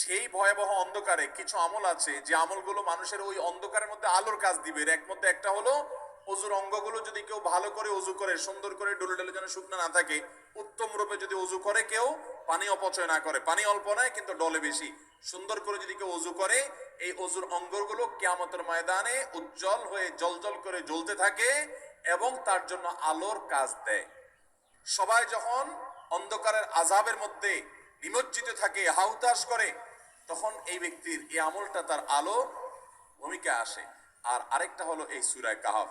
সেই ভয়াবহ অন্ধকারে কিছু আমল আছে, যে আমলগুলো মানুষের ওই অন্ধকারের মধ্যে আলোর কাজ দিবে। এর মধ্যে একটা হলো, অজুর অঙ্গগুলো যদি কেউ ভালো করে অজু করে, সুন্দর করে ডলে ডলে যেন শুকনো না থাকে, উত্তম রূপে যদি অজু করে, কেউ পানি অপচয় না করে। পানি অল্প নয়, কিন্তু ডলে বেশি। সুন্দর করে যদি কেউ অজু করে, এই অজুর অঙ্গগুলো কেয়ামতের ময়দানে উজ্জ্বল হয়ে জলজল করে জ্বলতে থাকে এবং তার জন্য আলোর কাজ দেয়। সবাই যখন অন্ধকারের আজাবের মধ্যে নিমজ্জিত থাকে হাউতাস করে, তখন এই ব্যক্তির এই আমলটা তার আলো ভূমিকা আসে। আর আরেকটা হলো এই সুরায় কাহাফ।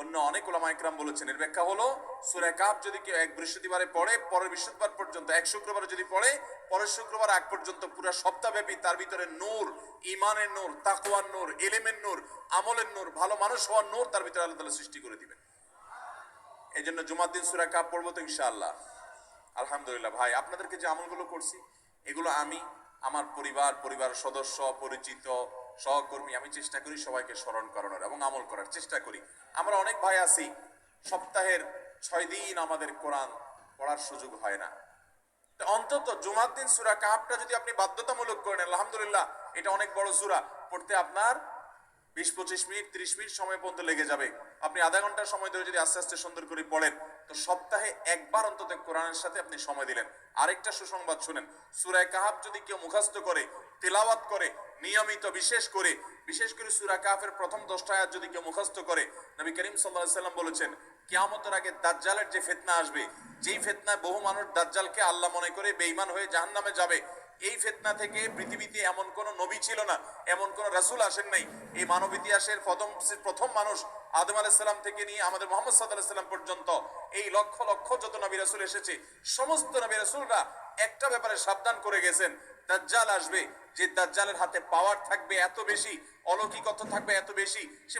অন্য অনেক ওলামা একরাম বলেছেন, এর ব্যাখ্যা হলো, সুরায় কাহাফ যদি কেউ এক বৃহস্পতিবারে পড়ে, পরের বৃহস্পতিবার পর্যন্ত, এক শুক্রবারে যদি পড়ে, পরের শুক্রবার আগ পর্যন্ত পুরো সপ্তাহব্যাপী তার ভিতরে নূর ইমানের নূর তাকুয়ার নূর, এলেমের নূর, আমলের নূর, ভালো মানুষ হওয়ার নূর তার ভিতরে আল্লাহ তাআলা সৃষ্টি করে দিবেন। এই জন্য জুমার দিন সুরা কাপ পড়ব তো ইনশাআল্লাহ। আলহামদুলিল্লাহ ভাই, আপনাদেরকে যে আমলগুলো করছি, এগুলো আমি আমার পরিবার পরিবার সদস্য, পরিচিত, সহকর্মী, আমি চেষ্টা করি সবাইকে স্মরণ করানোর এবং আমল করার চেষ্টা করি। আমরা অনেক ভাই আছি, সপ্তাহের ছয় দিন আমাদের কোরআন পড়ার সুযোগ হয় না। অন্তত জুমার দিন সুরা কাহাবটা যদি আপনি বাধ্যতামূলক করেন আলহামদুলিল্লাহ, এটা অনেক বড় সুরা। পড়তে আপনার বিশ, পঁচিশ মিনিট, ত্রিশ মিনিট সময় পর্যন্ত লেগে যাবে। আপনি আধা ঘণ্টার সময় ধরে যদি আস্তে আস্তে সুন্দর করে পড়েন তো সপ্তাহে একবার অন্তত কোরআনের সাথে আপনি সময় দিলেন। আরেকটা সুসংবাদ শুনেন। সুরায় কাহাব যদি কেউ মুখাস্ত করে, তেলাওয়াত করে, নিয়মিত বিশেষ করে বিশেষ করে সুরা কাহাফের প্রথম দশটা আয়াত যদি কেউ মুখস্থ করে, নবী করিম সাল্লাহ সাল্লাম বলেছেন, কেয়ামতের আগে দাজ্জালের যে ফেতনা আসবে, যেই ফেতনায় বহু মানুষ দাজ্জালকে আল্লাহ মনে করে বেইমান হয়ে জাহান্নামে যাবে এই ফেতনা থেকে পৃথিবীতে এমন কোন নবী ছিল না, এমন কোন রাসূল আসেন নাই। এই মানব ইতিহাসের প্রথম প্রথম মানুষ আদম আলাইসাল্লাম থেকে নিয়ে আমাদের মোহাম্মদ সাল্লাহ সাল্লাম পর্যন্ত এই লক্ষ লক্ষ যত নবী রাসুল এসেছে, সমস্ত নবী রাসূলরা একটা ব্যাপারে সাবধান করে গেছেন, দাজ্জাল আসবে। যে দাজ্জালের হাতে পাওয়ার থাকবে এত বেশি, অলৌকিকত্ব থাকবে এত বেশি, সে